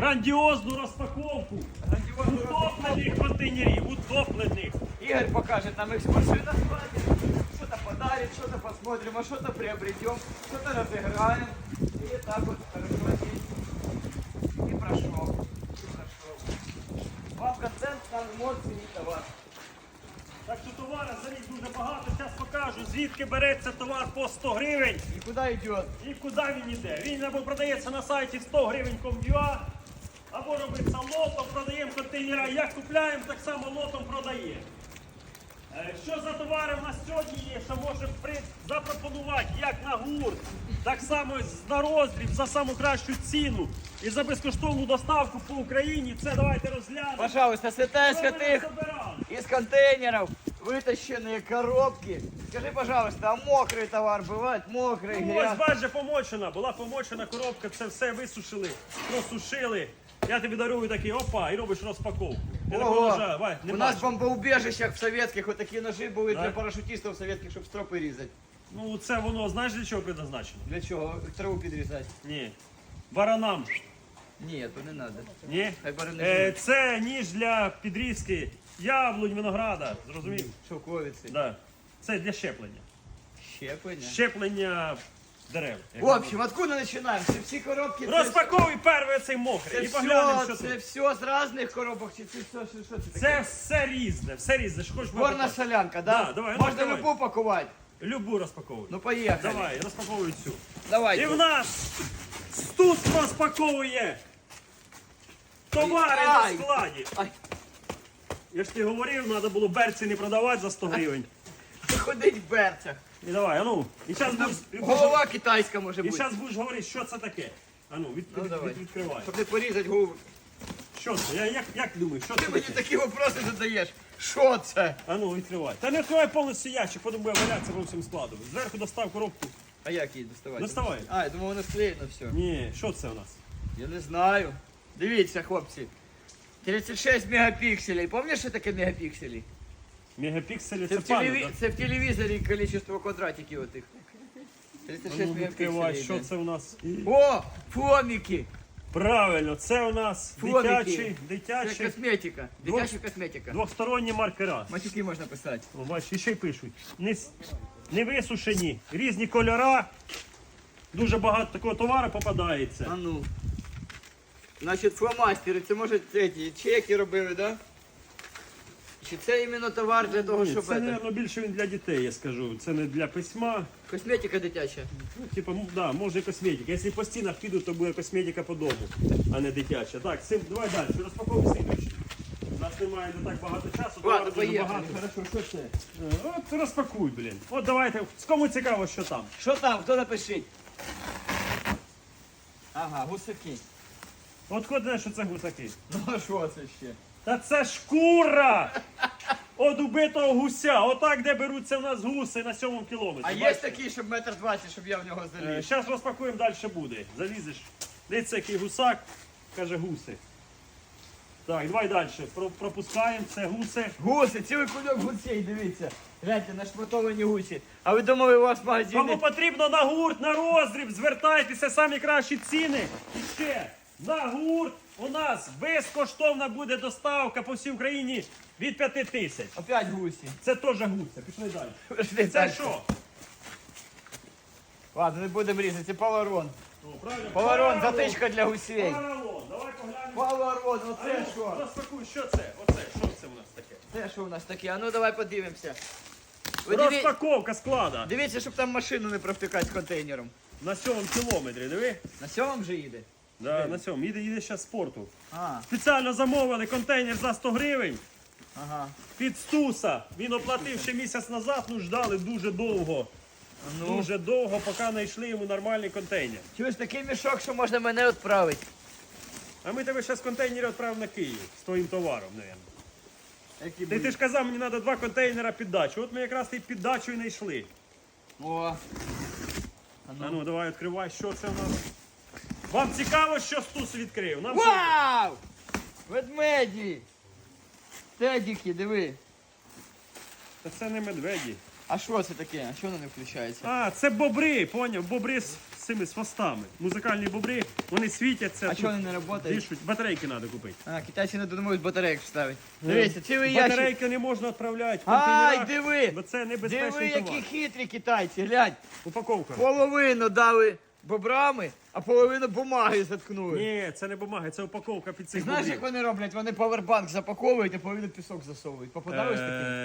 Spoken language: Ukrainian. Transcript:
грандіозну розпаковку утоплених контейнерів, утоплених. Игорь покажет нам их машина хватит, что-то подарит, что-то посмотрим, а что-то приобретем, что-то разыграем. И так вот день. И прошел. И прошел. Вам контент, нам эмоции и товар. Так що товару за них дуже багато. Зараз покажу, звідки береться товар по 100 гривень И куда идет? і куди він йде. Він або продається на сайті 100 гривень ком'юа, або робиться лотом, продаємо контейнера. Як купляємо, так само лотом продаємо. Е, Що за товари в нас сьогодні є, що може при- запропонувати як на гурт, так само на роздріб за саму кращу ціну і за безкоштовну доставку по Україні. Це давайте розглянемо. Пожалуйста, святая Що ми святых назбирали? из контейнеров вытащенные коробки. Скажи, пожалуйста, а мокрый товар бывает? Мокрый, Ну, ось грязный? бачиш, помочена, була помочена коробка, це все висушили, просушили. Я тобі дарую такий, опа, і робиш розпаковку. Ти не Ого. поважай, Вай, не У нас в бомбоубежищах в советских вот такие ножи були Да. для парашутистів советских, щоб стропи різати. Ну це воно, знаєш для чого предназначено? Для чого? Траву підрізати? Ні. Баранам. Ні, то не треба. Ні? Хай барани Е, живуть. це ніж для підрізки яблунь, винограда. Зрозумів? Шовковиці. Да. Це для щеплення. Щеплення. Щеплення дерев. В общем, откуда починаємо? Це всі коробки. це- Розпаковуй перший цей Це, мокрий і поглянемо, що все, це тут. все з різних коробок, чи це все, що, що це таке? Все різне, все різне. Що хочеш Горна можна- солянка, да? Да, давай, ну, Можна давай. любу пакувати. Любу розпаковуй. Ну поїхали. Давай, розпаковуй цю. Давай. І в нас тут розпаковує товари Ай. на складі. Ай, Я ж ти говорив, треба було берці не продавати за 100 гривень. Ходить в берцях. І давай, а ну. І зараз будеш, Голова китайська може і бути. щас будеш говорити, що це таке. А ну, від, Ну, від- давай. від- відкривай. Щоб не порізати голову. Що це? Я, як, як думаєш, що Ти це мені таке? такі вопроси задаєш. Що це? А ну, відкривай. Та не відкривай повністю ящик, потім буде валятися по всьому складу. Зверху достав коробку. А як її доставати? Доставай. А, я думав, воно склеєно все. Ні, що це у нас? Я не знаю. Дивіться, хлопці. 36 мегапікселей. Пам'ятаєш, що таке мегапікселі? Мегапікселі Це це в, пам'ять, телеві... це в телевізорі кількість квадратиків отих. 36 ну, відкривай, мегапікселей. що йде. це у нас? О, фоміки. Правильно, це у нас Фоміки. дитячі, Це дитячі косметика. Двох- Дитяча косметика. двосторонні маркера. Матюки можна писати. О, бачиш, і ще й пишуть. Не, с- не висушені, різні кольора. Дуже багато такого товару попадається. А ну. Значить, фломастери, це може ці чеки робили, да? Чи це іменно товар для того, щоб це, це, мабуть, більше він для дітей, я скажу. Це не для письма. косметика дитяча? Ну, м, да, може і косметика. Якщо по стінах підуть, то буде косметика по дому, а не дитяча. Так, цим, давай далі, розпаковуй слідуючий. У нас немає не так багато часу, товару дуже поїхали. багато. Хорошо, що це? Е, От розпакуй, блін. От давайте, кому цікаво, що там. Що там? Хто напишіть? Ага, гусаки. От хто знає, що це гусаки. Ну а що це ще? Та це шкура! От убитого гуся. Отак, де беруться в нас гуси на сьомому кілометрі. А є такий, щоб метр двадцять, щоб я в нього заліз? Зараз розпакуємо, далі буде. Залізеш. Дивіться, який гусак, каже гуси. Так, давай далі. Про- Пропускаємо, це гуси. Гуси, цілий кульок гусей, дивіться. Гляньте, нашматовані гусі. А ви думали, у вас в магазині? Кому потрібно на гурт, на роздріб, звертайтеся, самі кращі ціни. І ще на гурт у нас безкоштовна буде доставка по всій Україні від 5 тисяч. Опять гусі. Це теж гуси. Пішли далі. Пішли Це далі. що? Ладно, не будемо різати, це паларон. Ну, правильно. Паларон, затичка для гусей. Паралон. Давай поглянемо. Паларон, оце ну, що? Розпакуй, що це? Оце, що це у нас таке? Це що у нас таке? А ну давай подивимося. Ви диві... Розпаковка склада. Дивіться, щоб там машину не провтикати з контейнером. На сьомому кілометрі, диви. На сьомому вже їде? Да, на сьомому. Їде, їде ще спорту. А, Спеціально замовили контейнер за 100 гривень. ага. Під Стуса. Він оплатив ще місяць назад, ну ждали дуже довго. Ну. Дуже довго, поки знайшли йому нормальний контейнер. Чуєш, такий мішок, що можна мене відправити. А ми тебе зараз контейнери відправимо на Київ з твоїм товаром, мабуть. Які Ти, ти ж казав, мені треба два контейнера під дачу. От ми якраз і під дачу і знайшли. О. А А ну. давай відкривай, що це у нас. Вам цікаво, що Стус відкрив? Нам. Вау! Ведмеді! Тедіки, диви. Та це не медведі. А що це таке? А що воно не включається? А, це бобри, поняв? Бобри з цими з хвостами. Музикальні бобри, вони світяться. А тут чого вони не працюють? дишуть. Батарейки треба купити. А, китайці не додумують батарейок вставити. Дивіться, цілий ящик. Батарейки не можна відправляти в Ай, контейнерах, диви! бо це Диви, небезпечний товар. які хитрі китайці, глянь. Упаковка. Половину дали бобрами, а половину бумаги заткнули. Ні, це не бумага, це упаковка під Ти цих знаєш, бобрів. як вони роблять? Вони павербанк запаковують, а половину пісок засовують. Попадались таке? Е,